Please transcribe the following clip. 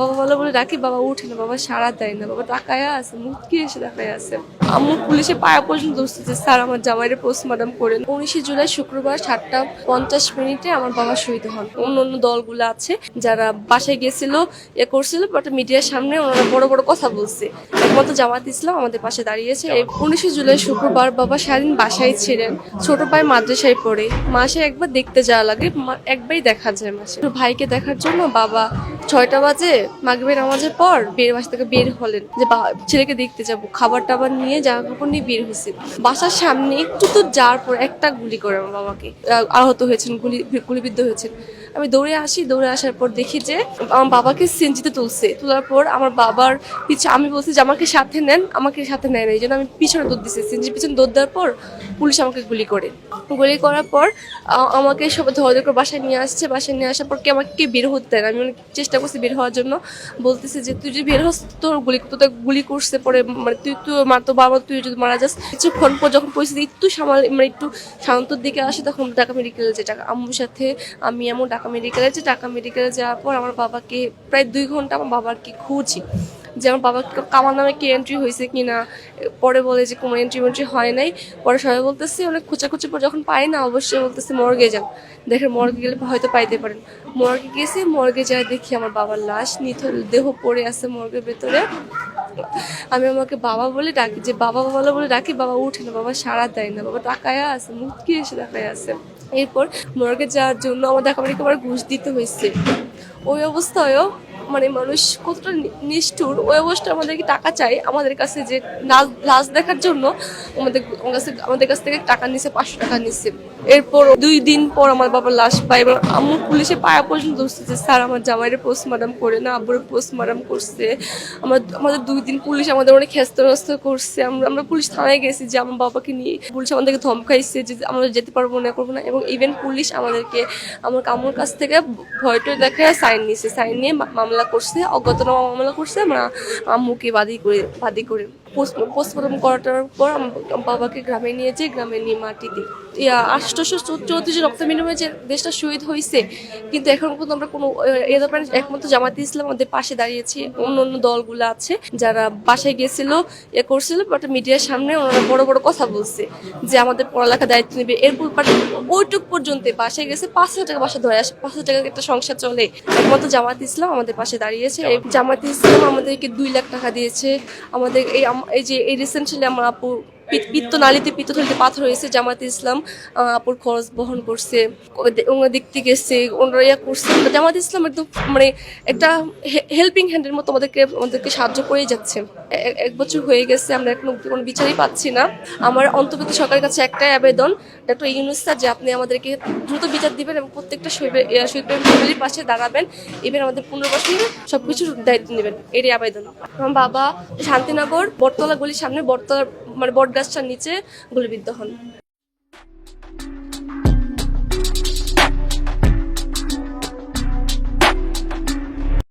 বাবা বলে বলে ডাকি, বাবা উঠে না, বাবা সারা দেয় না, বাবা টাকায় আছে মুখকি এসে দেখায় আছে। আম্মু পুলিশে পায়া পর্যন্ত দোষতেছে স্যার, আমার জামাইরে পোস্টমর্টম করেন উনিশে জুলাই শুক্রবার সাতটা পঞ্চাশ মিনিটে আমার বাবা শহীদ হন। অন্য অন্য দলগুলো আছে, যারা বাসায় গেছিল, এ করছিল বাট মিডিয়ার সামনে ওনারা বড় বড় কথা বলছে। একমাত্র জামাত ইসলাম আমাদের পাশে দাঁড়িয়েছে। উনিশে জুলাই শুক্রবার বাবা সারাদিন বাসায় ছিলেন। ছোট ভাই মাদ্রাসায় পড়ে। মাসে একবার দেখতে যাওয়া লাগে একবারই দেখা যায় মাসে। ভাইকে দেখার জন্য বাবা ছয়টা বাজে মাগরিবের নামাজের পর বের বাসা থেকে বের হলেন যে ছেলেকে দেখতে যাব। খাবার টাবার নিয়ে জামা কাপড় নিয়ে বের হয়েছে। বাসার সামনে একটু তো যাওয়ার পর একটা গুলি করে আমার বাবাকে। আহত হয়েছেন, গুলি গুলিবিদ্ধ হয়েছেন। আমি দৌড়ে আসি, দৌড়ে আসার পর দেখি যে আমার বাবাকে সিনজিতে তুলছে। তোলার পর আমার বাবার পিছনে আমি বলছি যে আমাকে সাথে নেন, আমাকে সাথে নেয় না, এই জন্য আমি পিছনে দৌড় দিচ্ছি সিনজির পিছনে দৌড় দেওয়ার পর পুলিশ আমাকে গুলি করে। গুলি করার পর আমাকে সব ধরে করে বাসায় নিয়ে আসছে। বাসায় নিয়ে আসার পর কে আমাকে কে বের হতে দেয় না। আমি অনেক চেষ্টা করছি বের হওয়ার জন্য। বলতেছে যে, তুই যদি বের হস, তোর গুলি তোদের গুলি করছে পরে মানে তুই তুই মার তো বাবা, তুই যদি মারা যাস, কিছুক্ষণ পর যখন পরিস্থিতি একটু সামাল মানে একটু শান্তর দিকে আসে, তখন ঢাকা মেডিকেলে যে টাকা আম্মুর সাথে আমি এমন ঢাকা মেডিকেলে যে ঢাকা মেডিকেলে যাওয়ার পর আমার বাবাকে প্রায় দুই ঘণ্টা আমার বাবাকে খুঁজি যে আমার বাবা কামার নামে কি এন্ট্রি হয়েছে কিনা, পরে বলে যে কোনো এন্ট্রি মেন্ট্রি হয় নাই, পরে সবাই বলতেছে, অনেক খোঁচাখুচি পর যখন পাই না, অবশ্যই বলতেছে, মর্গে যান। দেখেন, মর্গে গেলে হয়তো পাইতে পারেন। মর্গে গেছি, মর্গে যায় দেখি আমার বাবার লাশ, নিথর দেহ পড়ে আছে মর্গের ভেতরে। আমি আমাকে বাবা বলে ডাকি, যে বাবা বলে বলে ডাকি, বাবা উঠে না, বাবা সারা দেয় না, বাবা টাকায় আছে মুখকি এসে দেখায় আছে। এরপর মর্গে যাওয়ার জন্য আমাদের একেবারে ঘুষ দিতে হয়েছে। ওই অবস্থায়ও মানে মানুষ কতটা নিষ্ঠুর, ওই অবস্থায় আমাদেরকে টাকা চাই? আমাদের কাছে যে লাশ- লাশ দেখার জন্য আমাদের কাছে, আমাদের কাছ থেকে টাকা নিছে, পাঁচশো টাকা নিচ্ছে এরপর দুই দিন পর আমার বাবার লাশ পাই এবং আমার পুলিশে পায়া পর্যন্ত দোষতেছে স্যার, আমার জামাইরে পোস্টমর্টম করে না, আব্বুরে পোস্টমর্টম করছে। আমার, আমাদের দুই দিন পুলিশ আমাদের অনেক হেস্ত নস্ত করছে। আমরা আমরা পুলিশ থানায় গেছি যে, আমার বাবাকে নিয়ে পুলিশ আমাদেরকে ধমকাইছে যে আমরা যেতে পারব না, করব না। এবং ইভেন পুলিশ আমাদেরকে, আমার কামুর কাছ থেকে ভয়টয় দেখে সাইন নিয়েছে সাইন নিয়ে মা- মামলা করছে অজ্ঞাতনামা মামলা করছে আমরা আম্মুকে বাদী করে বাদী করে পোস্টমর্টম করাটার পর বাবাকে গ্রামে নিয়ে নিয়েছে গ্রামে নিয়ে মাটি দিই আষ্টশো চৌত্রিশ রক্ত বিনিময়ে যে দেশটা শহীদ হয়েছে কিন্তু এখন পর্যন্ত আমরা কোনো, এ ব্যাপারে একমাত্র জামাতে ইসলাম আমাদের পাশে দাঁড়িয়েছে। অন্য অন্য দলগুলো আছে, যারা বাসায় গেছিল এ করছিল বাট মিডিয়ার সামনে ওনারা বড় বড় কথা বলছে, যে আমাদের পড়ালেখা দায়িত্ব নেবে। এরপর ওইটুক পর্যন্ত বাসায় গেছে, পাঁচ হাজার টাকা বাসা ধরে আসে, পাঁচ হাজার টাকা একটা সংসার চলে। একমাত্র জামাত ইসলাম আমাদের পাশে দাঁড়িয়েছে। জামাত ইসলাম আমাদেরকে দুই লাখ টাকা দিয়েছে। আমাদের এই এই যে এই রিসেন্টলি আমার আপু পিত- পিত্ত নালিতে পিত্তথলিতে পাথর হয়েছে জামাত ইসলাম আপুর খরচ বহন করছে ওনারা দেখতে গেছে ওনারা ইয়া করছে। জামাত ইসলাম একদম মানে একটা হেল্পিং হ্যান্ডের মতো আমাদেরকে আমাদেরকে সাহায্য করেই যাচ্ছে। এক বছর হয়ে গেছে, আমরা এখন কোনো বিচারই পাচ্ছি না। আমার অন্তর্বর্তী সরকারের কাছে একটাই আবেদন ডক্টর ইউনুস স্যার যে আপনি আমাদেরকে দ্রুত বিচার দিবেন এবং প্রত্যেকটা ফ্যামিলির পাশে দাঁড়াবেন, এবার আমাদের পুনর্বাসনের সবকিছুর দায়িত্ব নেবেন। এরই আবেদন। আমার বাবা শান্তিনগর, বটতলা, গলির সামনে বটতলা মানে বটগাছটার নিচে গুলিবিদ্ধ হন।